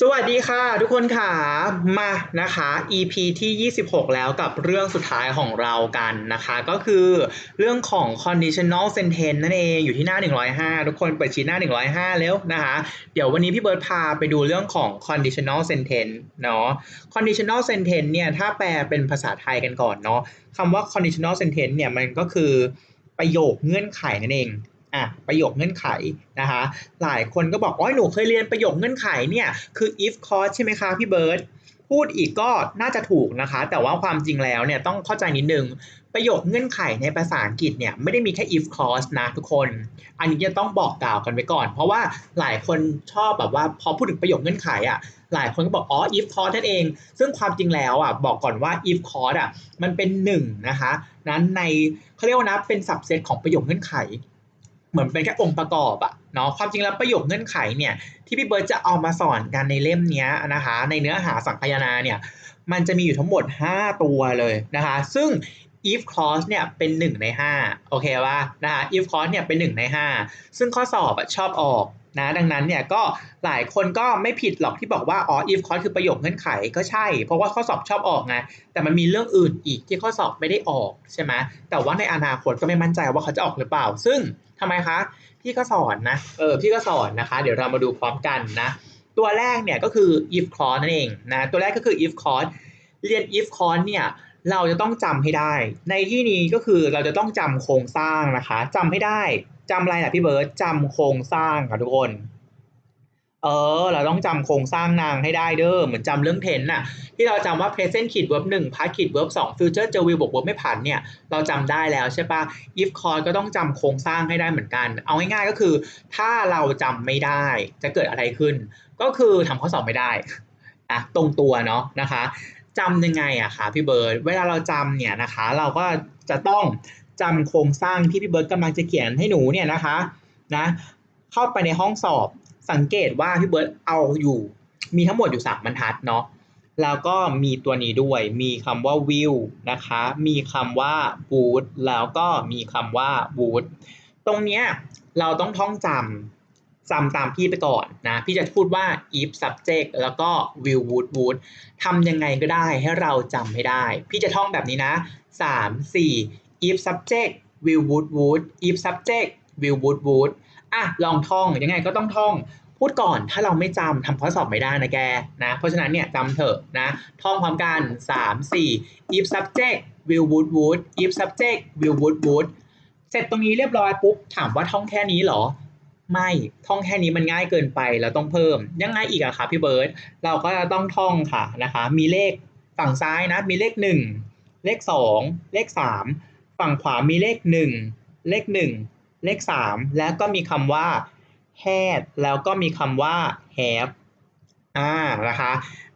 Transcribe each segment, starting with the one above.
สวัสดีค่ะ ทุกคนค่ะมานะคะ EP ที่ 26 แล้วกับเรื่องสุดท้ายของเรากันนะคะ ก็คือเรื่องของ conditional sentence นั่นเองอยู่ที่หน้า 105 ทุกคนเปิดชีหน้า 105 แล้วนะคะ เดี๋ยววันนี้พี่เบิร์ดพาไปดูเรื่องของ conditional sentence เนาะ conditional sentence เนี่ยถ้าแปลเป็นภาษาไทยกันก่อนเนาะคำว่า conditional sentence เนี่ยมันก็คือประโยคเงื่อนไขนั่นเอง อะประโยคเงื่อนไขนะคะหลายคนก็บอกอ๋อหนูเคยเรียนประโยคเงื่อนไขเนี่ยคือ if clause ใช่ไหมคะพี่เบิร์ตพูดอีกก็น่าจะถูกนะคะ แต่ว่าความจริงแล้วเนี่ยต้องเข้าใจนิดนึงประโยคเงื่อนไขในภาษาอังกฤษเนี่ยไม่ได้มีแค่ if clause นะทุกคน อันนี้จะต้องบอกกล่าวกันไว้ก่อน เพราะว่าหลายคนชอบแบบว่าพอพูดถึงประโยคเงื่อนไขอะหลายคนก็บอกอ๋อ if clause นั่นเอง ซึ่งความจริงแล้วอะบอกก่อนว่า if clause อะมันเป็นหนึ่งนะคะนั้นในเขาเรียกว่านะเป็น subset ของประโยคเงื่อนไข เหมือนเป็นแค่องค์ประกอบอะเนาะความจริงแล้วประโยคเงื่อนไขเนี่ยที่พี่เบิร์ตจะเอามาสอนกันในเล่มนี้นะคะในเนื้อหาสังคายนาเนี่ยมันจะมีอยู่ทั้งหมด 5 ตัวเลยนะคะซึ่ง if clause เนี่ยเป็น 1 ใน 5 โอเคป่ะนะคะ if clause เนี่ยเป็น 1 ใน 5 ซึ่งข้อสอบชอบออกนะดังนั้นเนี่ยก็หลายคนก็ไม่ผิดหรอกที่บอกว่าอ๋อ if clause คือประโยคเงื่อนไขก็ใช่ เพราะว่าข้อสอบชอบออกไงแต่มันมีเรื่องอื่นอีกที่ข้อสอบไม่ได้ออกใช่ไหมแต่ว่าในอนาคตก็ไม่มั่นใจว่าเขาจะออกหรือเปล่า ซึ่ง ทำไมคะ พี่ก็สอนนะ เออ พี่ก็สอนนะคะ เดี๋ยวเรามาดูพร้อมกันนะ ตัวแรกเนี่ยก็คือ if clause นั่นเองนะ ตัวแรกก็คือ if clause เรียน if clause เนี่ย เราจะต้องจำให้ได้ ในที่นี้ก็คือเราจะต้องจำโครงสร้างนะคะจำให้ได้จำอะไรล่ะพี่เบิร์ตจำโครงสร้างค่ะทุกคน เออ เราต้องจำโครงสร้างนางให้ได้เด้อเหมือนจำเรื่องเทนน่ะ ที่เราจำว่า present ขีด verb 1 past ขีด verb 2 future เจอ will บวก verb ไม่ผ่านเนี่ย เราจำได้แล้วใช่ปะ if cause ก็ต้องจำโครงสร้างให้ได้เหมือนกัน เอาง่ายๆก็คือ ถ้าเราจำไม่ได้จะเกิดอะไรขึ้น ก็คือทำข้อสอบไม่ได้อะตรงตัวเนาะนะคะจำยังไงอะคะพี่เบิร์ดเวลาเราจำเนี่ยนะคะ เราก็จะต้องจำโครงสร้างที่พี่เบิร์ดกำลังจะเขียนให้หนูเนี่ยนะคะนะเข้าไปในห้องสอบ สังเกตว่าพี่เบิร์ตเอาอยู่ มีทั้งหมดอยู่สามบรรทัดเนาะแล้วก็มีตัวนี้ด้วย มีคำว่า view นะคะ มีคำว่า would แล้วก็มีคำว่า would ตรงเนี้ยเราต้องท่องจำจำตามพี่ไปก่อนนะ พี่จะพูดว่า if subject แล้วก็ will would would ทำยังไงก็ได้ให้เราจำให้ได้ พี่จะท่องแบบนี้นะ 3 4 if subject will would would if subject will would would อะลองท่องยังไงก็ต้องท่อง พูดก่อนถ้าเราไม่จำทำข้อสอบไม่ได้นะแกนะ เพราะฉะนั้นเนี่ยจำเถอะนะ ท่องพร้อมกัน 3 4 if subject will would would if subject will would would เสร็จตรงนี้เรียบร้อยปุ๊บถามว่าท่องแค่นี้เหรอไม่ท่องแค่นี้มันง่ายเกินไปเราต้องเพิ่ม ยังไงอีกอะคะพี่เบิร์ตเราก็จะต้องท่องค่ะนะคะ มีเลขฝั่งซ้ายนะ มีเลข 1 เลข 2 เลข 3 ฝั่งขวามีเลข 1 เลข 1 เลข 3 แล้วก็มีคำว่า had แล้วก็มีคำว่า have อ่านะคะ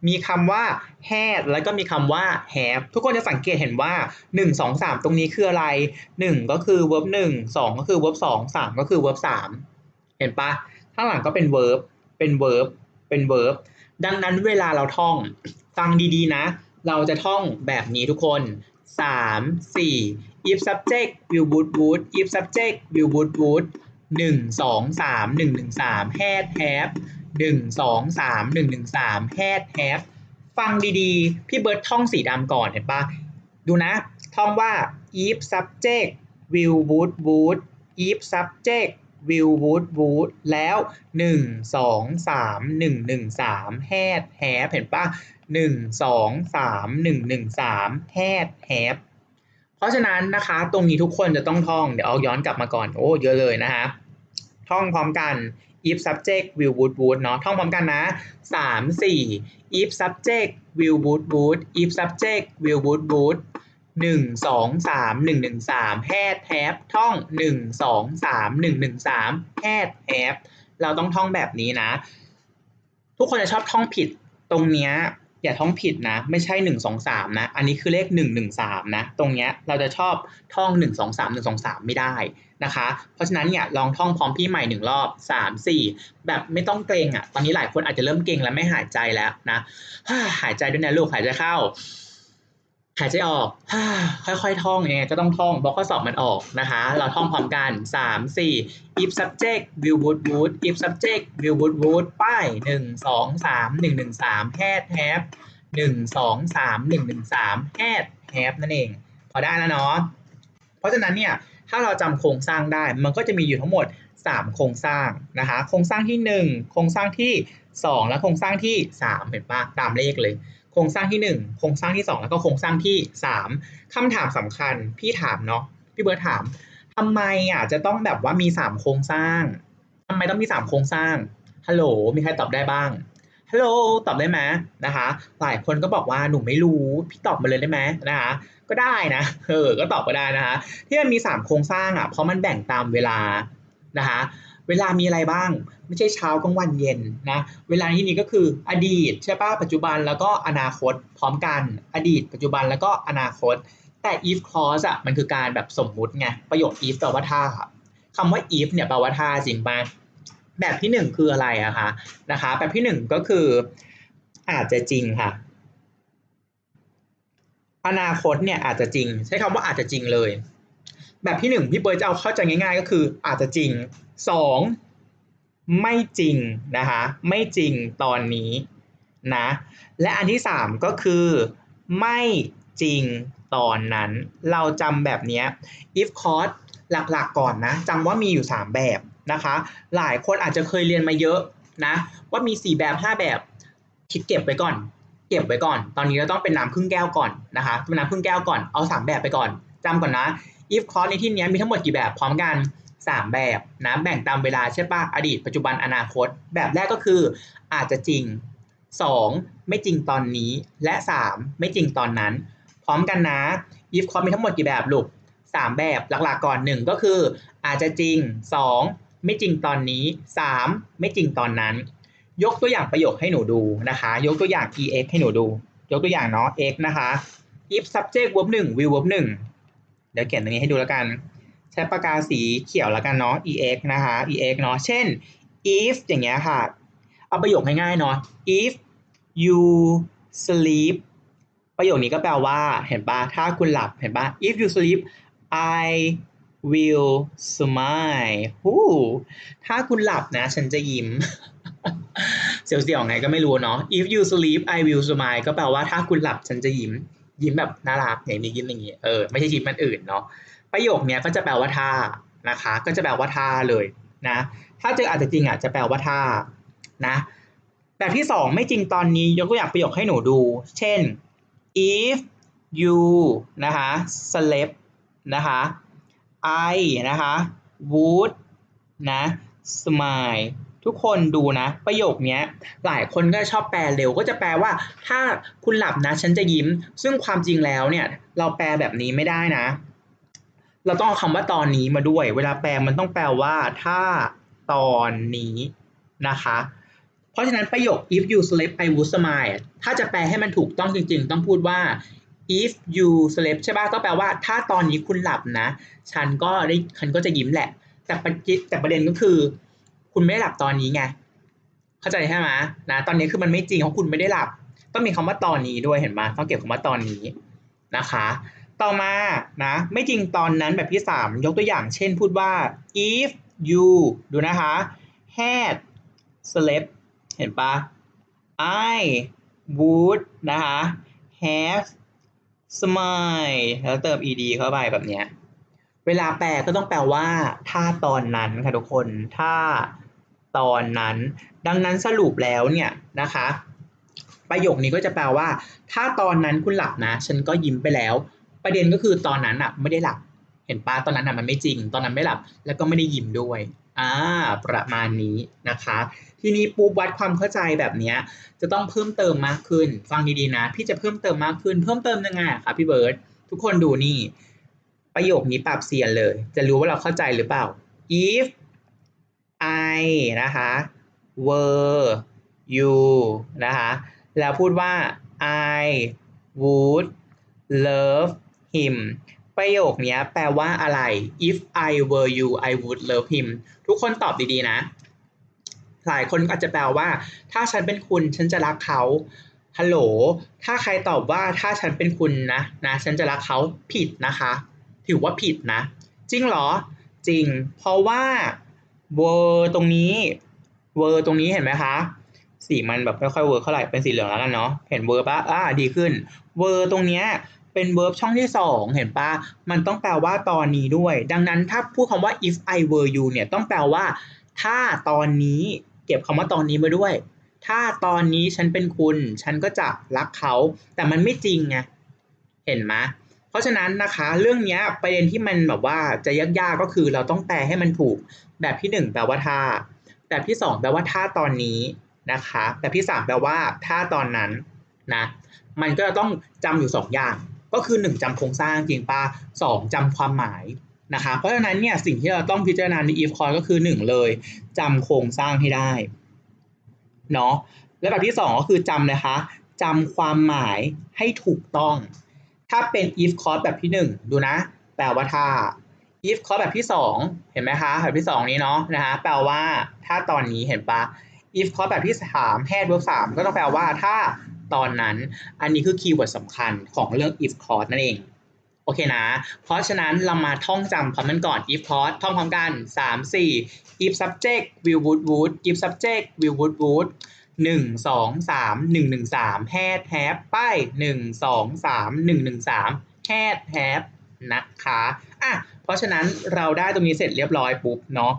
มีคำว่า had แล้วก็มีคำว่า have ทุกคนจะสังเกตเห็นว่า 1 2 3 ตรงนี้คืออะไร 1 ก็คือ verb 1 2 ก็คือ verb 2 3 ก็คือ verb 3 เห็นปะข้างหลังก็เป็น verb เป็น verb เป็น verb ดังนั้นเวลาเราท่องฟังดีๆนะ เราจะท่องแบบนี้ทุกคน 3 4 if subject will would would if subject will would would หนึ่งสองสามหนึ่งหนึ่งสาม had have หนึ่งสองสามหนึ่งหนึ่งสาม had have ฟังดีๆ พี่เบิร์ดท่องสีดำก่อนเห็นปะดูนะ ท่องว่า if subject will would would if subject will would would แล้วหนึ่งสองสามหนึ่งหนึ่งสาม had have เห็นปะหนึ่งสองสามหนึ่งหนึ่งสาม had have เพราะฉะนั้นนะคะ ตรงนี้ทุกคนจะต้องท่อง เดี๋ยวเอาย้อนกลับมาก่อน โอ้ เยอะเลยนะคะท่องพร้อมกัน if subject will would would เนาะ ท่องพร้อมกันนะ 3 4 if subject will would would if subject will would would 1 2 3 1 1 3 had have ท่อง 1 2 3 1 1 3 had have เราต้องท่องแบบนี้นะ ทุกคนจะชอบท่องผิดตรงเนี้ย อย่าท่องผิดนะ ไม่ใช่หนึ่งสองสามนะ อันนี้คือเลขหนึ่งหนึ่งสามนะ ตรงเนี้ยเราจะชอบท่องหนึ่งสองสามหนึ่งสองสามไม่ได้นะคะ เพราะฉะนั้นเนี่ยลองท่องพร้อมพี่ใหม่หนึ่งรอบสามสี่แบบไม่ต้องเกรงอะ ตอนนี้หลายคนอาจจะเริ่มเกรงแล้วไม่หายใจแล้วนะหายใจด้วยนะลูกหายใจเข้า หายใจออก ค่อยๆ ท่องยังไงก็ต้องท่องเพราะข้อสอบมันออกนะคะ เราท่องพร้อมกัน 3 4 if subject will would would if subject will would would ป้าย 1 2 3 1 1 3 had have 1 2 3 1 1 3 had have นั่นเอง พอได้แล้วเนาะ เพราะฉะนั้นเนี่ย ถ้าเราจำโครงสร้างได้ มันก็จะมีอยู่ทั้งหมด 3 โครงสร้างนะคะ โครงสร้างที่ 1 โครงสร้างที่ 2 และโครงสร้างที่ 3 เห็นปะตามเลขเลย โครงสร้างที่ 1 โครงสร้างที่ 2 แล้วก็โครงสร้างที่ 3คำถามสำคัญพี่ถามเนาะพี่เบิร์ดถามทำไมอะจะต้องแบบว่ามี 3 โครงสร้างทำไมต้องมี 3 โครงสร้างฮัลโหลมีใครตอบได้บ้างฮัลโหลตอบได้ไหมนะคะ หลายคนก็บอกว่าหนูไม่รู้ พี่ตอบมาเลยได้ไหมนะคะ ก็ได้นะเออก็ตอบก็ได้นะคะ ที่มันมี 3 โครงสร้างอะเพราะมันแบ่งตามเวลานะคะ เวลามีอะไรบ้าง ไม่ใช่เช้ากลางวันเย็นนะเวลาที่นี้ก็คืออดีตใช่ปะปัจจุบันแล้วก็อนาคตพร้อมกัน อดีต ปัจจุบันแล้วก็อนาคต แต่ if clause อะมันคือการแบบสมมุติไงประโยค if แปลว่าถ้าคำว่า if เนี่ยแปลว่าถ้าจริงปะแบบที่หนึ่งคืออะไรอะคะนะคะ แบบที่หนึ่งก็คืออาจจะจริงค่ะ อนาคตเนี่ยอาจจะจริง ใช้คำว่าอาจจะจริงเลย แบบที่หนึ่งพี่เบิร์ดจะเอาเข้าใจง่าย ๆ ก็คืออาจจะจริง สองไม่จริงนะคะไม่จริงตอนนี้นะและอันที่สามก็คือ ไม่จริงตอนนั้น เราจำแบบนี้ if clause หลักๆก่อนนะจำว่ามีอยู่ 3 แบบนะคะ หลายคนอาจจะเคยเรียนมาเยอะนะว่ามี 4 แบบ 5 แบบคิดเก็บไว้ก่อน เก็บไว้ก่อน ตอนนี้เราต้องเป็นน้ำครึ่งแก้วก่อนนะคะเป็นน้ำครึ่งแก้วก่อนเอา 3 แบบไปก่อนจำก่อนนะ if clause ในที่นี้มีทั้งหมดกี่แบบพร้อมกัน 3 แบบนะแบ่งตามเวลาใช่ปะอดีตปัจจุบันอนาคต แบบแรกก็คืออาจจะจริง 2 ไม่จริงตอนนี้และ 3 ไม่จริงตอนนั้น พร้อมกันนะ if c o m มีทั้งหมดกี่แบบลูก3 แบบหลักๆก่อน 1 ก็คือ อาจจะจริง 2 ไม่จริงตอนนี้ 3 ไม่จริงตอนนั้น ยกตัวอย่างประโยคให้หนูดูนะคะ ยกตัวอย่าง ex ให้หนูดู ยกตัวอย่างเนาะ x นะคะ if subject verb 1 will verb 1เดี๋ยวเขียนตรงนี้ให้ดูแล้วกัน ใช้ปากกาสีเขียวแล้วกันเนาะ ex นะคะ ex เนาะ เช่น if อย่างเงี้ยค่ะ เอาประโยคง่ายๆเนาะ if you sleep ประโยคนี้ก็แปลว่า เห็นปะถ้าคุณหลับ เห็นปะ if you sleep I will smile ฮู้ถ้าคุณหลับนะ ฉันจะยิ้ม เสียวๆไงก็ไม่รู้เนาะ if you sleep I will smile ก็แปลว่าถ้าคุณหลับฉันจะยิ้ม ยิ้มแบบน่ารักอย่างนี้ยิ้มอย่างนี้ เออ ไม่ใช่ยิ้มมันอื่นเนาะ ประโยคเนี้ยก็จะแปลว่าท่านะคะ ก็จะแปลว่าท่าเลยนะ ถ้าเจออาจจะจริงอะจะแปลว่าท่านะ แบบที่สองไม่จริงตอนนี้ยกตัวอย่างประโยคให้หนูดู เช่น if you นะคะ slept นะคะ I นะคะ would นะ smile ทุกคนดูนะ ประโยคเนี้ยหลายคนก็ชอบแปลเร็วก็จะแปลว่า ถ้าคุณหลับนะฉันจะยิ้ม ซึ่งความจริงแล้วเนี่ย เราแปลแบบนี้ไม่ได้นะ เราต้องเอาคำว่าตอนนี้มาด้วย เวลาแปลมันต้องแปลว่าถ้าตอนนี้นะคะ เพราะฉะนั้นประโยค if you sleep I would smile ถ้าจะแปลให้มันถูกต้องจริง ๆ ต้องพูดว่า if you sleep ใช่ป่ะก็แปลว่าถ้าตอนนี้คุณหลับนะ ฉันก็ได้ฉันก็จะยิ้มแหละ แต่ประเด็นแต่ประเด็นก็คือ คุณไม่ได้หลับตอนนี้ไงเข้าใจใช่ไหมนะตอนนี้คือมันไม่จริงเพราะคุณไม่ได้หลับ ต้องมีคำว่าตอนนี้ด้วยเห็นไหมต้องเก็บคำว่าตอนนี้นะคะ ต่อมานะไม่จริงตอนนั้นแบบที่สามยกตัวอย่างเช่นพูดว่า if you ดูนะคะ had slept เห็นปะ I would นะคะ have smile แล้วเติม ed เข้าไปแบบเนี้ย เวลาแปลก็ต้องแปลว่า ถ้าตอนนั้นค่ะทุกคน ถ้าตอนนั้น ดังนั้นสรุปแล้วเนี่ยนะคะ ประโยคนี้ก็จะแปลว่า ถ้าตอนนั้นคุณหลับนะ ฉันก็ยิ้มไปแล้ว ประเด็นก็คือตอนนั้นอะไม่ได้หลับ เห็นป้าตอนนั้นอะมันไม่จริง ตอนนั้นไม่หลับ แล้วก็ไม่ได้ยิ้มด้วยอ่าประมาณนี้นะคะ ทีนี้ปูวัดความเข้าใจแบบเนี้ยจะต้องเพิ่มเติมมากขึ้น ฟังดีๆนะ พี่จะเพิ่มเติมมากขึ้น เพิ่มเติมยังไงคะพี่เบิร์ตทุกคนดูนี่ ประโยคนี้ปรับเสียนเลย จะรู้ว่าเราเข้าใจหรือเปล่า if I นะคะ were you นะคะ แล้วพูดว่า I would love him ประโยคนี้แปลว่าอะไร if I were you I would love him ทุกคนตอบดีๆนะ หลายคนอาจจะแปลว่า ถ้าฉันเป็นคุณฉันจะรักเขาฮัลโหล ถ้าใครตอบว่าถ้าฉันเป็นคุณนะนะ ฉันจะรักเขาผิดนะคะ ถือว่าผิดนะ จริงเหรอ จริง เพราะว่าเวอร์ตรงนี้ เวอร์ตรงนี้เห็นไหมคะ สีมันแบบไม่ค่อยเวิร์เท่าไหร่เป็นสีเหลืองแล้วกันเนาะ เห็นเวอร์ปะอ่า ดีขึ้น เวอร์ตรงเนี้ย เป็นเวิร์บช่องที่สองเห็นปะมันต้องแปลว่าตอนนี้ด้วย ดังนั้นถ้าพูดคำว่า if I were you เนี่ยต้องแปลว่า ถ้าตอนนี้เก็บคำว่าตอนนี้มาด้วย ถ้าตอนนี้ฉันเป็นคุณ ฉันก็จะรักเขา แต่มันไม่จริงไงเห็นไหมเพราะฉะนั้นนะคะเรื่องนี้ประเด็นที่มันแบบว่าจะยากๆก็คือเราต้องแปลให้มันถูก แบบที่หนึ่งแปลว่าถ้า แบบที่สองแปลว่าถ้าตอนนี้นะคะ แบบที่สามแปลว่าถ้าตอนนั้นนะมันก็จะต้องจำอยู่สองอย่าง ก็คือหนึ่งจำโครงสร้างจริงป่ะสองจำความหมายนะคะเพราะฉะนั้นเนี่ยสิ่งที่เราต้องพิจารณาใน if clause ก็คือหนึ่งเลยจำโครงสร้างให้ได้เนาะและแบบที่สองก็คือจำนะคะจำความหมายให้ถูกต้อง ถ้าเป็น if clause แบบที่หนึ่งดูนะ แปลว่าถ้า if clause แบบที่สองเห็นไหมคะแบบที่สองนี้เนาะนะคะแปลว่าถ้าตอนนี้เห็นปะ if clause แบบที่สาม had verb สามก็ต้องแปลว่าถ้า ตอนนั้น อันนี้คือคีย์เวิร์ดสำคัญของเรื่อง if clause นั่นเอง โอเคนะ เพราะฉะนั้นเรามาท่องจำคำนั้นก่อน if clause ท่องพร้อมกัน 3 4 if subject will would would if subject will would would หนึ่งสองสามหนึ่งหนึ่งสาม had have ป้ายหนึ่งสองสามหนึ่งหนึ่งสาม had have นะคะอะเพราะฉะนั้นเราได้ตรงนี้เสร็จเรียบร้อยปุ๊บเนาะ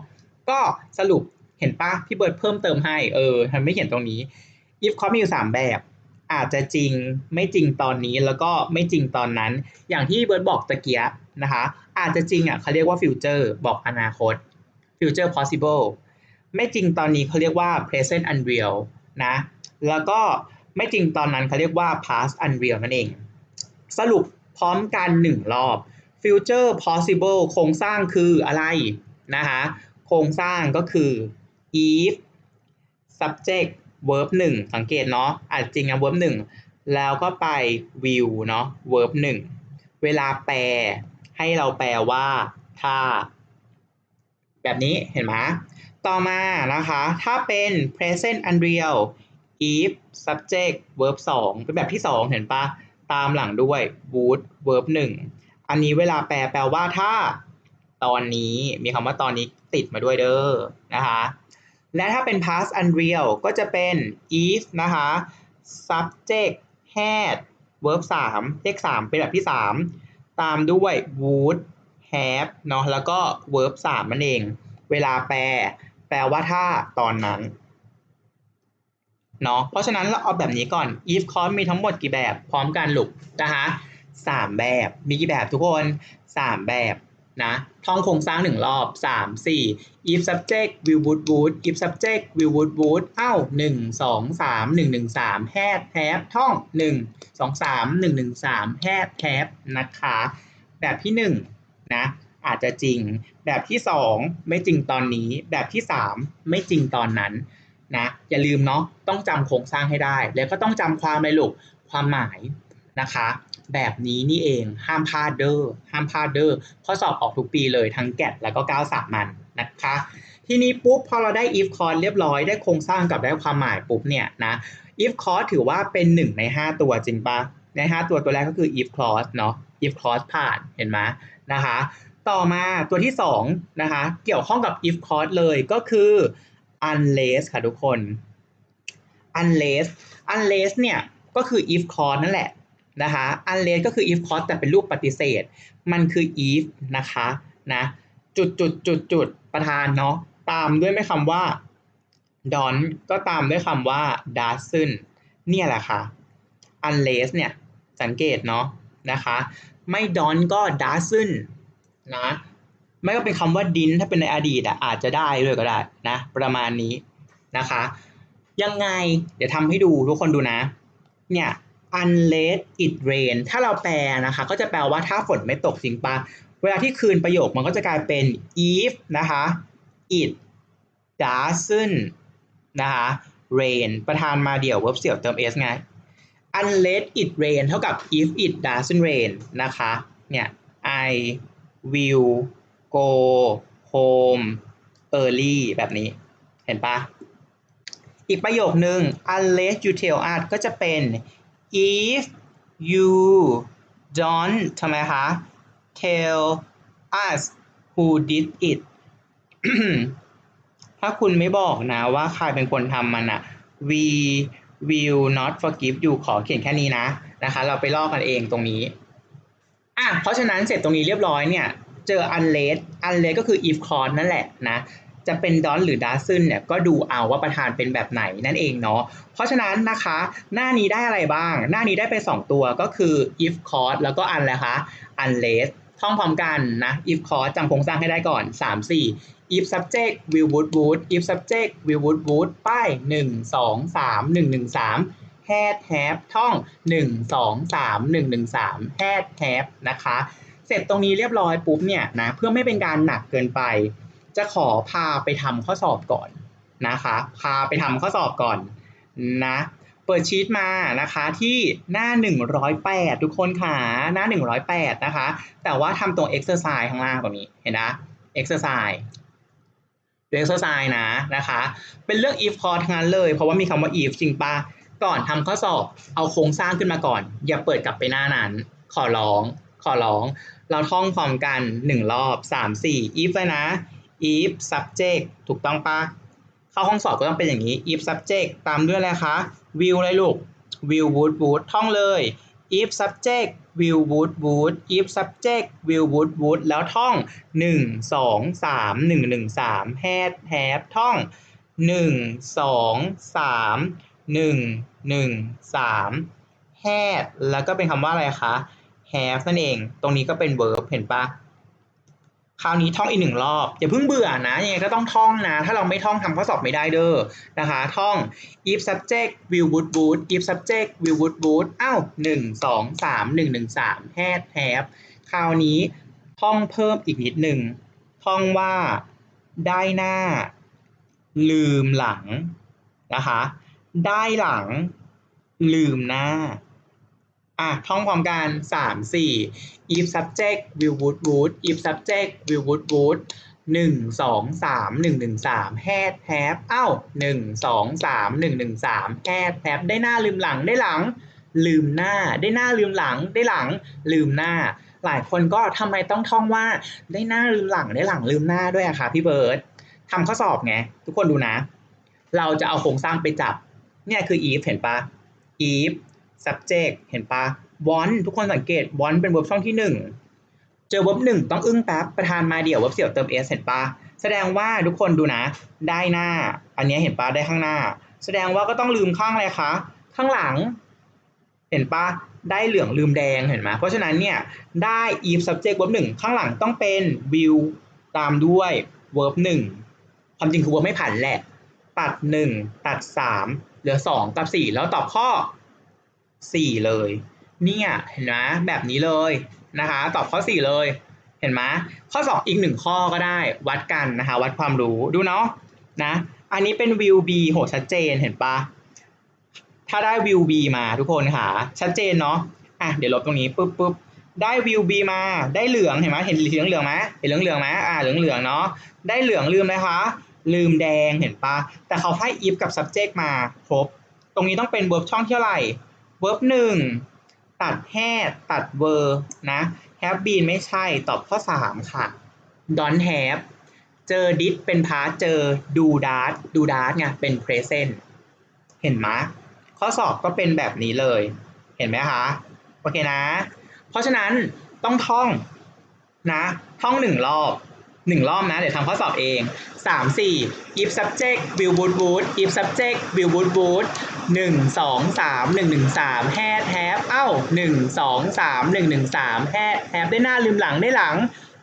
ก็สรุปเห็นปะพี่เบิร์ดเพิ่มเติมให้เออทำไม่เห็นตรงนี้ if clause มีอยู่สามแบบ อาจจะจริงไม่จริงตอนนี้แล้วก็ไม่จริงตอนนั้น อย่างที่เบิร์ดบอกตะเกียบนะคะอาจจะจริงอะเขาเรียกว่า future บอกอนาคต future possible ไม่จริงตอนนี้เขาเรียกว่า present unreal นะแล้วก็ไม่จริงตอนนั้นเขาเรียกว่า past unreal นั่นเอง สรุปพร้อมกันหนึ่งรอบ future possible โครงสร้างคืออะไรนะคะโครงสร้างก็คือ if subject verb หนึ่งสังเกตเนาะอาจจริงนะ verb หนึ่งแล้วก็ไป will เนาะ verb หนึ่งเวลาแปลให้เราแปลว่าถ้า แบบนี้เห็นไหมต่อมานะคะ ถ้าเป็น present unreal if subject verb 2 เป็นแบบที่ 2 เห็นปะตามหลังด้วย would verb 1 อันนี้เวลาแปลแปลว่าถ้าตอนนี้มีคำว่าตอนนี้ติดมาด้วยเด้อนะคะ และถ้าเป็น past unreal ก็จะเป็น if นะคะ subject had verb 3เลข3เป็นแบบที่ 3 ตามด้วย would have เนาะแล้วก็ verb 3มันเอง เวลาแปล แปลว่าถ้าตอนนั้นเนาะเพราะฉะนั้นเราเอาแบบนี้ก่อน if clause มีทั้งหมดกี่แบบพร้อมกันลูกนะคะสามแบบมีกี่แบบทุกคนสามแบบ นะท่องโครงสร้างหนึ่งรอบสามสี่ if subject will would would if subject will would would เอ้าหนึ่งสองสามหนึ่งหนึ่งสาม had have ท่องหนึ่งสองสามหนึ่งหนึ่งสาม had have นะคะ แบบที่หนึ่งนะอาจจะจริง แบบที่สองไม่จริงตอนนี้ แบบที่สามไม่จริงตอนนั้นนะอย่าลืมเนาะต้องจำโครงสร้างให้ได้ แล้วก็ต้องจำความในลูกความหมายนะคะ แบบนี้นี่เองห้ามพลาดเด้อห้ามพลาดเด้อข้อสอบออกทุกปีเลยทั้งแกดแล้วก็9สามัญนะคะ ทีนี้ปุ๊บพอเราได้ if clause เรียบร้อยได้โครงสร้างกับได้ความหมายปุ๊บเนี่ยนะ if clause ถือว่าเป็น 1 ใน 5 ตัวจริงปะใน 5 ตัวตัวแรกก็คือ if clause เนาะ if clause ผ่านเห็นไหมนะคะ ต่อมาตัวที่2นะคะเกี่ยวข้องกับ if clause เลยก็คือ unless ค่ะทุกคน unless unless เนี่ยก็คือ if clause นั่นแหละ นะคะ unless ก็คือ if clause แต่เป็นรูปปฏิเสธ มันคือ if นะคะนะจุดจุดจุดจุดประธานเนาะตามด้วยไม่คำว่า don't ก็ตามด้วยคำว่า doesn't เนี่ยแหละค่ะ unless เนี่ยสังเกตเนาะนะคะไม่ don't ก็ doesn't นะไม่ก็เป็นคำว่า didn't ถ้าเป็นในอดีตอะอาจจะได้ด้วยก็ได้นะประมาณนี้นะคะ ยังไงเดี๋ยวทำให้ดูทุกคนดูนะ เนี่ย unless it rain ถ้าเราแปลนะคะ ก็จะแปลว่าถ้าฝนไม่ตกจริงปะเวลาที่คืนประโยคมันก็จะกลายเป็น if นะคะ it doesn't นะคะ rain ประธานมาเดี่ยว verb เสี่ยวเติม s ไง unless it rain เท่ากับ if it doesn't rain นะคะ เนี่ย I will go home early แบบนี้ เห็นปะอีกประโยคนึง unless you tell us ก็จะเป็น if you don't ทำไมคะ tell us who did it ถ้าคุณไม่บอกนะว่าใครเป็นคนทำมันอะ we will not forgive you ขอเขียนแค่นี้นะนะคะ เราไปลอกกันเองตรงนี้อะเพราะฉะนั้นเสร็จตรงนี้เรียบร้อยเนี่ย เจอ unless unless ก็คือ if clause นั่นแหละนะ จะเป็น don't หรือ doesn't เนี่ยก็ดูเอาว่าประธานเป็นแบบไหนนั่นเองเนาะเพราะฉะนั้นนะคะ หน้านี้ได้อะไรบ้าง หน้านี้ได้ไป 2 ตัวก็คือ if clause แล้วก็ un อะไรคะ unless ท่องพร้อมกันนะ if clause จำโครงสร้างให้ได้ก่อน 3 4 if subject will would would if subject will would would ป้าย 1 2 3 1 1 3 had have ท่อง 1 2 3 1 1 3 had have นะคะ เสร็จตรงนี้เรียบร้อยปุ๊บเนี่ยนะเพื่อไม่เป็นการหนักเกินไป จะขอพาไปทำข้อสอบก่อนนะคะ พาไปทำข้อสอบก่อนนะ เปิดชีตมานะคะที่หน้า 108 ทุกคนค่ะ หน้า 108 นะคะ แต่ว่าทำตรง exercise ข้างล่างตรงนี้ เห็นนะ exercise เป็น exercise นะนะคะ เป็นเรื่อง if clause ทั้งนั้นเลย เพราะว่ามีคำว่า if จริงปะก่อนทำข้อสอบเอาโครงสร้างขึ้นมาก่อน อย่าเปิดกลับไปหน้านั้น ขอร้อง ขอร้อง เราท่องพร้อมกัน 1 รอบ 3 4 if เลยนะ if subject ถูกต้องปะเข้าห้องสอบก็ต้องเป็นอย่างนี้ if subject ตามด้วยอะไรคะ will เลยลูก will would would ท่องเลย if subject will would would if subject will would would แล้วท่อง 1 2 3 1 1 3 had have ท่อง 1 2 3 1 1 3 had แล้วก็เป็นคำว่าอะไรคะ have นั่นเอง ตรงนี้ก็เป็น verb เห็นปะ คราวนี้ท่องอีกหนึ่งรอบอย่าเพิ่งเบื่อนะยังไงก็ต้องท่องนะ ถ้าเราไม่ท่องทำข้อสอบไม่ได้เด้อนะคะ ท่อง if subject will would would if subject will would would อ้าวหนึ่งสองสามหนึ่งหนึ่งสาม had have คราวนี้ท่องเพิ่มอีกนิดหนึ่งท่องว่าได้หน้า ลืมหลังนะคะ ได้หลัง ลืมหน้า อะท่องพร้อมกันสามสี่ if subject will would would if subject will would would หนึ่งสองสามหนึ่งหนึ่งสาม had have เอ้าหนึ่งสองสามหนึ่งหนึ่งสาม had have ได้หน้าลืมหลังได้หลัง ลืมหน้าได้หน้าลืมหลังได้หลัง ลืมหน้า หลายคนก็ทำไมต้องท่องว่าได้หน้าลืมหลังได้หลังลืมหน้าด้วยอะคะพี่เบิร์ตทำข้อสอบไงทุกคนดูนะ เราจะเอาโครงสร้างไปจับ เนี่ยคือ if เห็นปะ if subject เห็นปะ want ทุกคนสังเกต want เป็น verb ช่องที่หนึ่งเจอ verb หนึ่งต้องอึ้งแป๊บประธานมาเดี่ยว verb เสี่ยวเติม s เห็นปะแสดงว่าทุกคนดูนะ ได้หน้า อันนี้เห็นปะได้ข้างหน้า แสดงว่าก็ต้องลืมข้างอะไรคะ ข้างหลัง เห็นปะได้เหลืองลืมแดงเห็นไหมเพราะฉะนั้นเนี่ยได้ if subject verb หนึ่งข้างหลังต้องเป็น will ตามด้วย verb หนึ่งความจริงคือ verb ไม่ผันแหละ ตัดหนึ่งตัดสามเหลือสองกับสี่แล้วตอบข้อ สี่เลย เนี่ยเห็นไหมแบบนี้เลยนะคะ ตอบข้อสี่เลย เห็นไหมข้อสองอีกหนึ่งข้อก็ได้วัดกันนะคะ วัดความรู้ดูเนาะนะอันนี้เป็น will be โหชัดเจนเห็นปะถ้าได้ will be มาทุกคนค่ะ ชัดเจนเนาะอะเดี๋ยวลบตรงนี้ปุ๊บปุ๊บได้ will be มาได้เหลืองเห็นไหมเห็นเหลืองเหลืองไหมเห็นเหลืองเหลืองไหมอ่าเหลืองเหลืองเนาะได้เหลืองลืมนะคะ ลืมแดงเห็นปะแต่เขาให้ if กับ subject มาครบ ตรงนี้ต้องเป็น verb ช่องเท่าไหร่ verb หนึ่งตัด had ตัด were นะ have been ไม่ใช่ตอบข้อ 3 ค่ะ don't have เจอ did เป็น past เจอ do that do that ไงเป็น present เห็นไหมข้อสอบก็เป็นแบบนี้เลย เห็นไหมคะ โอเคนะ เพราะฉะนั้นต้องท่องนะ ท่องหนึ่งรอบหนึ่งรอบนะ เดี๋ยวทำข้อสอบเองสามสี่ if subject will would would if subject will would would หนึ่งสองสามหนึ่งหนึ่งสาม had have เอ้าหนึ่งสองสามหนึ่งหนึ่งสาม had have ได้หน้าลืมหลังได้หลัง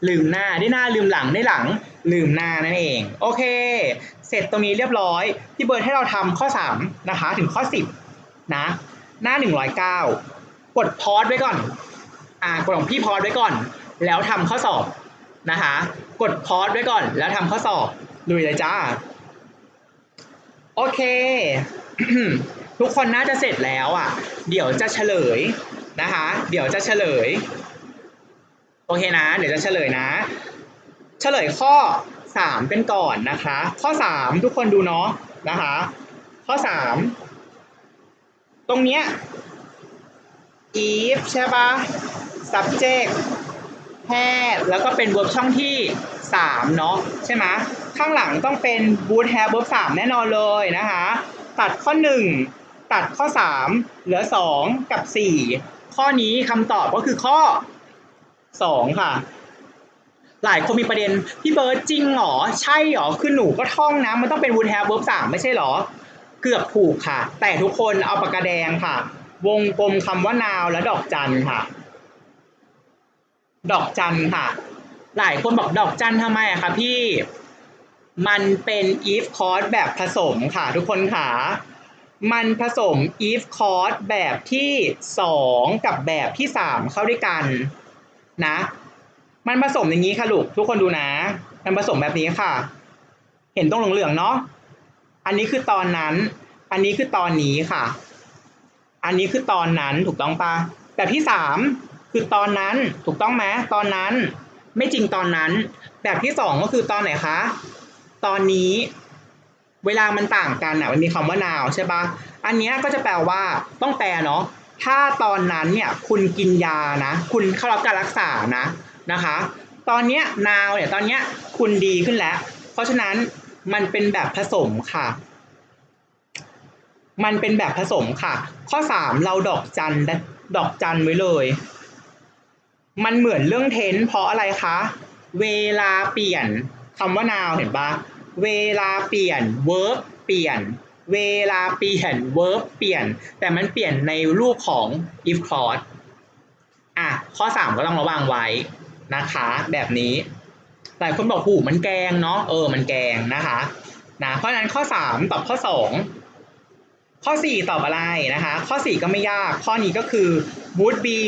ลืมหน้าได้หน้าลืมหลังได้หลัง ลืมหน้านั่นเอง โอเค เสร็จตรงนี้เรียบร้อยพี่เบิร์ดให้เราทำข้อ3นะคะถึงข้อ10นะ หน้า109กดพอสไว้ก่อน อ่ากดของพี่พอสไว้ก่อน แล้วทำข้อสอบนะคะ กดพอสไว้ก่อน แล้วทำข้อสอบลุยเลยจ้า โอเค ทุกคนน่าจะเสร็จแล้วอะ เดี๋ยวจะเฉลยนะคะ เดี๋ยวจะเฉลย โอเคนะ เดี๋ยวจะเฉลยนะ เฉลยข้อ 3 เป็นก่อนนะคะ ข้อ 3 ทุกคนดูเนาะนะคะ ข้อสามตรงเนี้ย if ใช่ปะ subject had แล้วก็เป็น verb ช่องที่สามเนาะใช่ไหมข้างหลังต้องเป็น would have verb สามแน่นอนเลยนะคะ ตัดข้อหนึ่ง ตัดข้อสามเหลือสองกับสี่ข้อนี้คำตอบก็คือข้อสองค่ะ หลายคนมีประเด็น พี่เบิร์ดจริงเหรอ ใช่เหรอ คือหนูก็ท่องนะ มันต้องเป็น would have verb สามไม่ใช่เหรอ เกือบถูกค่ะ แต่ทุกคนเอาปากกาแดงค่ะ วงกลมคำว่า now และดอกจันค่ะ ดอกจันค่ะ หลายคนบอกดอกจันทำไมอะคะพี่มันเป็น if clause แบบผสมค่ะทุกคนค่ะ มันผสม if clause แบบที่สองกับแบบที่สามเข้าด้วยกันนะ มันผสมอย่างนี้ค่ะลูกทุกคนดูนะ มันผสมแบบนี้ค่ะ เห็นตรงเหลืองๆเนาะอันนี้คือตอนนั้น อันนี้คือตอนนี้ค่ะ อันนี้คือตอนนั้นถูกต้องปะแบบที่สามคือตอนนั้นถูกต้องไหมตอนนั้น ไม่จริงตอนนั้น แบบที่สองก็คือตอนไหนคะ ตอนนี้ เวลามันต่างกันอะมันมีคำว่า now ใช่ปะอันเนี้ยก็จะแปลว่าต้องแปลเนาะถ้าตอนนั้นเนี่ยคุณกินยานะ คุณเข้ารับการรักษานะนะคะ ตอนเนี้ย now เนี่ยตอนเนี้ยคุณดีขึ้นแล้ว เพราะฉะนั้นมันเป็นแบบผสมค่ะ มันเป็นแบบผสมค่ะ ข้อสามเราดอกจันดอกจันไว้เลย มันเหมือนเรื่องเทนเพราะอะไรคะ เวลาเปลี่ยนคำว่า now เห็นปะ เวลาเปลี่ยน verb เปลี่ยน เวลาเปลี่ยน verb เปลี่ยน แต่มันเปลี่ยนในรูปของ if clause อะข้อสามก็ต้องระวังไว้นะคะ แบบนี้ หลายคนบอกหูมันแกงเนาะเออมันแกงนะคะนะเพราะฉะนั้นข้อสามตอบข้อสองข้อ 4 ตอบอะไรนะคะ ข้อ 4 ก็ไม่ยากข้อนี้ก็คือ would be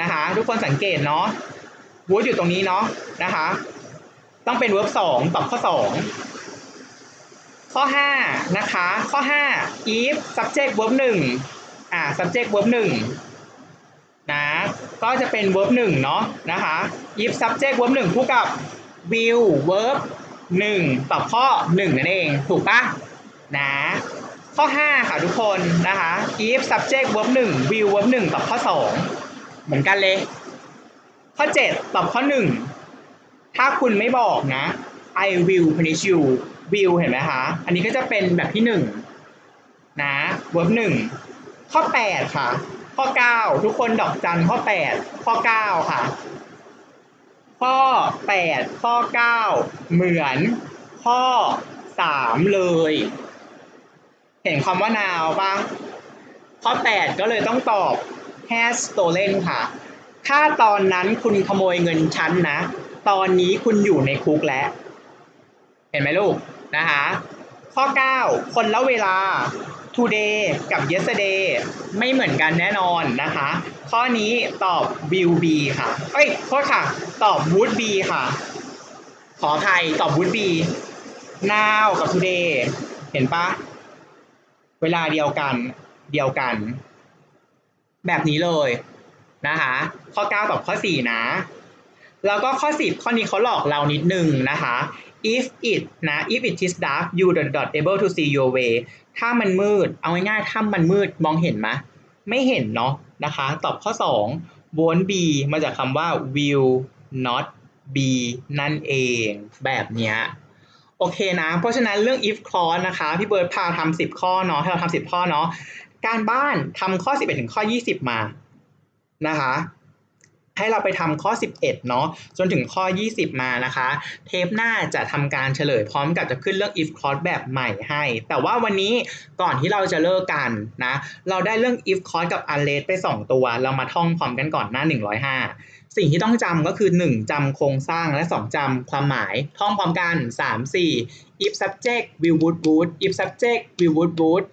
นะคะ ทุกคนสังเกตเนาะ would อยู่ตรงนี้เนาะนะคะ ต้องเป็น verb 2ตอบข้อ 2 ข้อ 5 นะคะ ข้อ 5 if subject verb 1อ่า subject verb 1นะ ก็จะเป็น verb 1เนาะนะคะ if subject verb 1คู่กับ will verb 1ตอบข้อ 1 นั่นเอง ถูกปะนะ ข้อ 5 ค่ะทุกคนนะคะ if subject verb 1 will verb 1ตอบข้อ 2 เหมือนกันเลย ข้อ 7 ตอบข้อ 1 ถ้าคุณไม่บอกนะ I will punish you will เห็นไหมคะอันนี้ก็จะเป็นแบบที่1นะ verb 1ข้อ8ค่ะ ข้อ9ทุกคนดอกจันข้อ8ข้อ9ค่ะ ข้อ8ข้อ9เหมือนข้อ3เลย เห็นคำว่า now ปะข้อ8ก็เลยต้องตอบ has stolen ค่ะ ถ้าตอนนั้นคุณขโมยเงินฉันนะ ตอนนี้คุณอยู่ในคุกแล้ว เห็นไหมลูก นะคะ ข้อ 9 คนละเวลา today กับ yesterday ไม่เหมือนกันแน่นอนนะคะ ข้อนี้ตอบ will be ค่ะ เอ้ยโทษค่ะ ตอบ would be ค่ะ ขออภัยตอบ would be now กับ today เห็นปะเวลาเดียวกันเดียวกัน แบบนี้เลยนะคะข้อ 9 ตอบข้อ 4 นะ แล้วก็ข้อ 10 ข้อนี้เขาหลอกเรานิดนึงนะคะ if it นะ if it is dark you dot dot able to see your way ถ้ามันมืด เอาง่ายๆ ถ้ามันมืดมองเห็นไหมไม่เห็นเนาะนะคะ ตอบข้อ 2 won't be มาจากคำว่า will not be นั่นเองแบบเนี้ยโอเคนะ เพราะฉะนั้นเรื่อง if clause นะคะ พี่เบิร์ดพาทำ10ข้อเนาะถ้เราทำ10ข้อเนาะการบ้านทำข้อ 11 ถึงข้อ 20 มานะคะ ให้เราไปทำข้อ 11 เนาะจนถึงข้อ 20 มานะคะ เทปหน้าจะทำการเฉลยพร้อมกับจะขึ้นเรื่อง if clause แบบใหม่ให้ แต่ว่าวันนี้ก่อนที่เราจะเลิกกันนะเราได้เรื่อง if clause กับ unless ไป 2 ตัว เรามาท่องพร้อมกันก่อนหน้า 105 สิ่งที่ต้องจำก็คือ 1จำโครงสร้างและ 2จำความหมาย ท่องพร้อมกัน 3 4 if subject will would would if subject will would would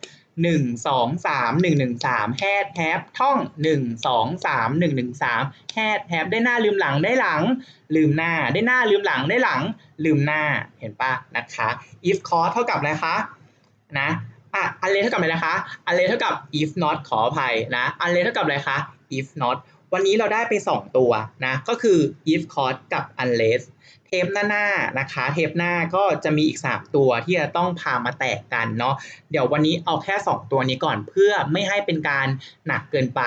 หนึ่งสองสามหนึ่งหนึ่งสาม had have ท่องหนึ่งสองสามหนึ่งหนึ่งสาม had have ได้หน้าลืมหลังได้หลัง ลืมหน้าได้หน้าลืมหลังได้หลัง ลืมหน้าเห็นปะนะคะ if clause เท่ากับอะไรคะนะอะ unless เท่ากับอะไรนะคะ unless เท่ากับ if not ขออภัยนะ unless เท่ากับอะไรคะ if not วันนี้เราได้ไป 2 ตัวนะ ก็คือ if cos กับ unless เทปหน้าๆนะคะ เทปหน้าก็จะมีอีก 3 ตัวที่จะต้องพามาแตกกันเนาะเดี๋ยววันนี้เอาแค่ 2 ตัวนี้ก่อนเพื่อไม่ให้เป็นการหนักเกินไป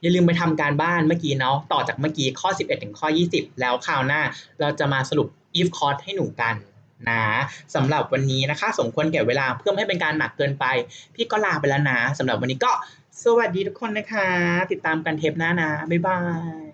อย่าลืมไปทำการบ้านเมื่อกี้เนาะต่อจากเมื่อกี้ข้อ 11 ถึงข้อ 20 แล้วคราวหน้า เราจะมาสรุป if cos ให้หนูกันนะสำหรับวันนี้นะคะ สมควรแก่เวลาเพื่อไม่ให้เป็นการหนักเกินไป พี่ก็ลาไปแล้วนะสำหรับวันนี้ก็ สวัสดีทุกคนนะคะ ติดตามกันเทปหน้านะบ๊ายบาย